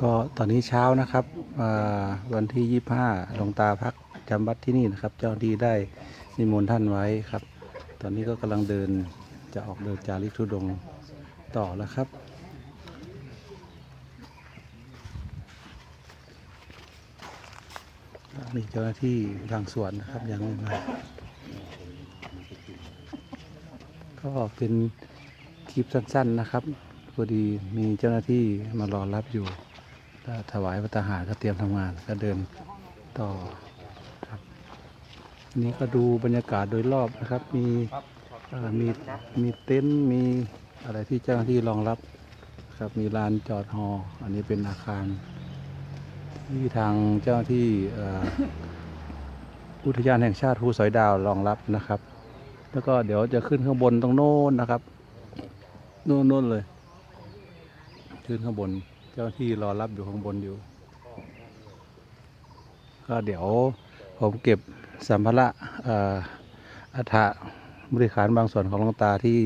ก็ตอนนี้เช้านะครับวันที่ 25หลวงตาพักจำวัดที่นี่นะครับ เจ้าที่ได้นิมนต์ท่านไว้ครับ ตอนนี้ก็กำลังเดินจะออกเดินจาริกธุดงต่อแล้วครับมีเจ้าหน้าที่บางสวนนะครับยังไม่มาก็เป็นคลิปสั้นๆนะครับพอดีมีเจ้าหน้าที่มารอรับอยู่ ถ้าถวายพระทหารก็เตรียมทำงานก็เดินต่อครับนี้ก็ดูบรรยากาศโดยรอบนะครับ มีมีมีเต็นท์มีอะไรที่เจ้าหน้าที่รองรับครับมีลานจอดฮออันนี้เป็นอาคารที่ทางเจ้าที่อุทยานแห่งชาติภูสอยดาวรองรับนะครับ แล้วก็เดี๋ยวจะขึ้นข้างบนตรงโน้นนะครับโน่นโน่นเลย ขึ้นข้างบน จ้าที่รอรับอยู่ข้างบนอยู่ ก็เดี๋ยวผมเก็บสัมภาระอัฐะบริขารบางส่วนของหลวงตาที่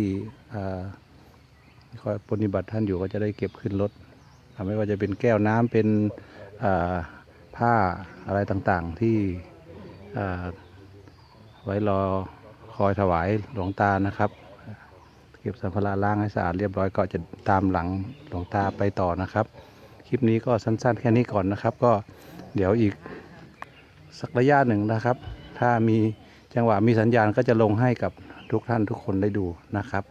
คอยปฏิบัติท่านอยู่ก็จะได้เก็บขึ้นรถไม่ว่าจะเป็นแก้วน้ำเป็นผ้าอะไรต่างๆที่ไว้รอคอยถวายหลวงตานะครับ เก็บสัมภาระล้างให้สะอาดเรียบร้อยก็จะตามหลังหลวงตาไปต่อนะครับ คลิปนี้ก็สั้นๆ แค่นี้ก่อนนะครับ ก็เดี๋ยวอีกสักระยะหนึ่งนะครับ ถ้ามีจังหวะมีสัญญาณก็จะลงให้กับทุกท่านทุกคนได้ดูนะครับ